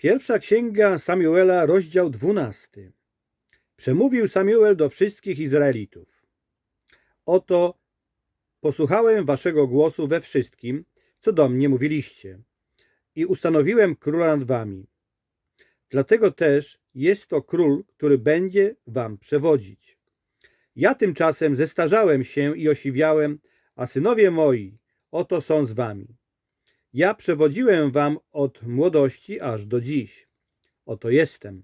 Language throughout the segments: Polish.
Pierwsza księga Samuela, rozdział 12. Przemówił Samuel do wszystkich Izraelitów. Oto posłuchałem waszego głosu we wszystkim, co do mnie mówiliście, i ustanowiłem króla nad wami. Dlatego też jest to król, który będzie wam przewodzić. Ja tymczasem zestarzałem się i osiwiałem, a synowie moi oto są z wami. Ja przewodziłem wam od młodości aż do dziś. Oto jestem.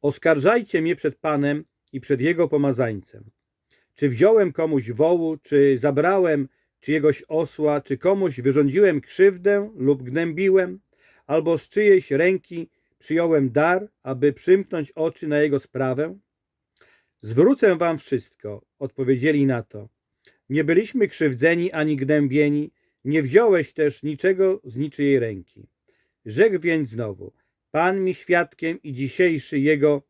Oskarżajcie mnie przed Panem i przed Jego pomazańcem. Czy wziąłem komuś wołu, czy zabrałem czyjegoś osła, czy komuś wyrządziłem krzywdę lub gnębiłem, albo z czyjejś ręki przyjąłem dar, aby przymknąć oczy na jego sprawę? Zwrócę wam wszystko, odpowiedzieli na to. Nie byliśmy krzywdzeni ani gnębieni, nie wziąłeś też niczego z niczyjej ręki. Rzekł więc znowu, Pan mi świadkiem i dzisiejszy jego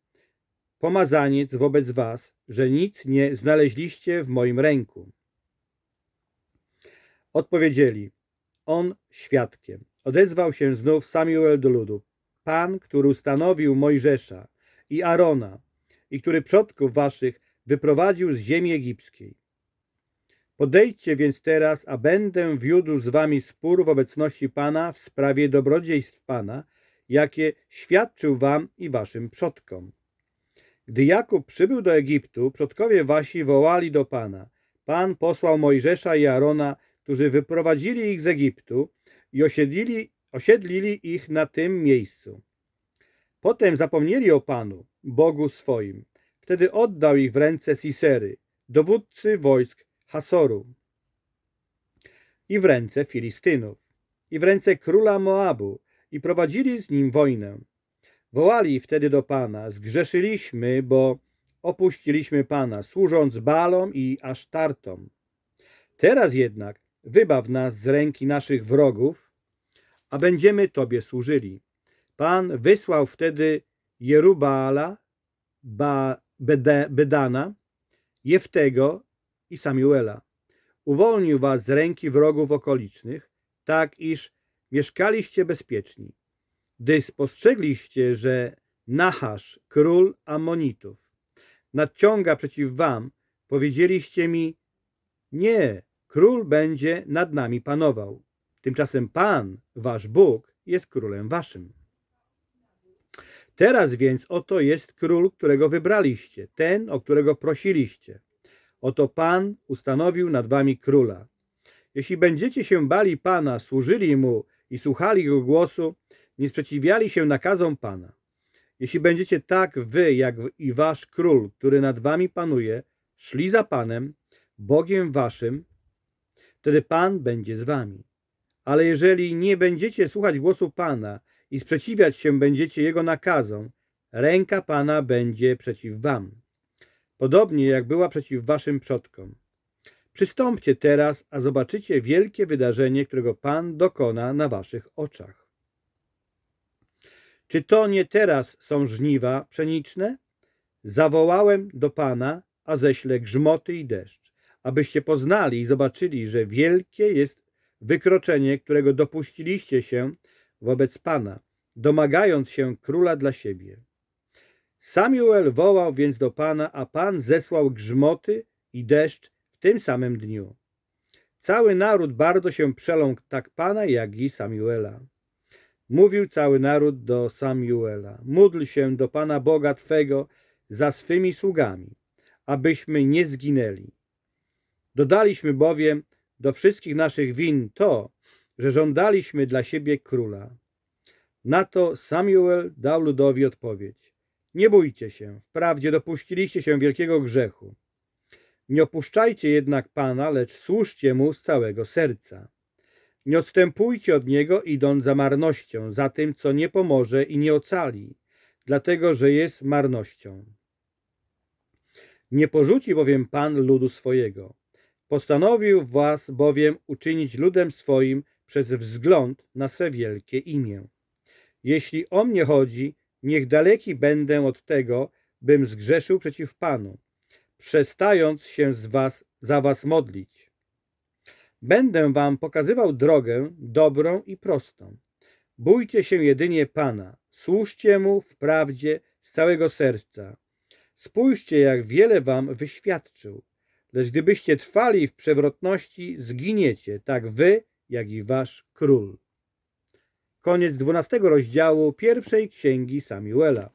pomazaniec wobec was, że nic nie znaleźliście w moim ręku. Odpowiedzieli, on świadkiem. Odezwał się znów Samuel do ludu. Pan, który ustanowił Mojżesza i Arona i który przodków waszych wyprowadził z ziemi egipskiej. Podejdźcie więc teraz, a będę wiódł z wami spór w obecności Pana w sprawie dobrodziejstw Pana, jakie świadczył wam i waszym przodkom. Gdy Jakub przybył do Egiptu, przodkowie wasi wołali do Pana. Pan posłał Mojżesza i Arona, którzy wyprowadzili ich z Egiptu i osiedlili, osiedlili ich na tym miejscu. Potem zapomnieli o Panu, Bogu swoim. Wtedy oddał ich w ręce Sisery, dowódcy wojsk Hasoru i w ręce Filistynów i w ręce króla Moabu i prowadzili z nim wojnę. Wołali wtedy do Pana, zgrzeszyliśmy, bo opuściliśmy Pana, służąc Balom i Asztartom. Teraz jednak wybaw nas z ręki naszych wrogów, a będziemy Tobie służyli. Pan wysłał wtedy Jerubaala, ba, Bedana, Jeftego i Samuela. Uwolnił was z ręki wrogów okolicznych, tak iż mieszkaliście bezpieczni. Gdy spostrzegliście, że Nahasz, król Amonitów, nadciąga przeciw wam, powiedzieliście mi, nie, król będzie nad nami panował. Tymczasem Pan, wasz Bóg, jest królem waszym. Teraz więc oto jest król, którego wybraliście, ten, o którego prosiliście. Oto Pan ustanowił nad wami króla. Jeśli będziecie się bali Pana, służyli Mu i słuchali Jego głosu, nie sprzeciwiali się nakazom Pana. Jeśli będziecie tak wy, jak i wasz król, który nad wami panuje, szli za Panem, Bogiem waszym, wtedy Pan będzie z wami. Ale jeżeli nie będziecie słuchać głosu Pana i sprzeciwiać się będziecie Jego nakazom, ręka Pana będzie przeciw wam podobnie jak była przeciw waszym przodkom. Przystąpcie teraz, a zobaczycie wielkie wydarzenie, którego Pan dokona na waszych oczach. Czy to nie teraz są żniwa pszeniczne? Zawołałem do Pana, a ześlę grzmoty i deszcz, abyście poznali i zobaczyli, że wielkie jest wykroczenie, którego dopuściliście się wobec Pana, domagając się króla dla siebie. Samuel wołał więc do Pana, a Pan zesłał grzmoty i deszcz w tym samym dniu. Cały naród bardzo się przeląkł, tak Pana, jak i Samuela. Mówił cały naród do Samuela, módl się do Pana Boga Twego za swymi sługami, abyśmy nie zginęli. Dodaliśmy bowiem do wszystkich naszych win to, że żądaliśmy dla siebie króla. Na to Samuel dał ludowi odpowiedź. Nie bójcie się, wprawdzie dopuściliście się wielkiego grzechu. Nie opuszczajcie jednak Pana, lecz służcie Mu z całego serca. Nie odstępujcie od Niego, idąc za marnością, za tym, co nie pomoże i nie ocali, dlatego, że jest marnością. Nie porzuci bowiem Pan ludu swojego. Postanowił was bowiem uczynić ludem swoim przez wzgląd na swe wielkie imię. Jeśli o mnie chodzi, Niech daleki będę od tego, bym zgrzeszył przeciw Panu, przestając się z was, za was modlić. Będę wam pokazywał drogę dobrą i prostą. Bójcie się jedynie Pana, służcie Mu w prawdzie z całego serca. Spójrzcie, jak wiele wam wyświadczył. Lecz gdybyście trwali w przewrotności, zginiecie, tak wy, jak i wasz król. Koniec dwunastego rozdziału pierwszej księgi Samuela.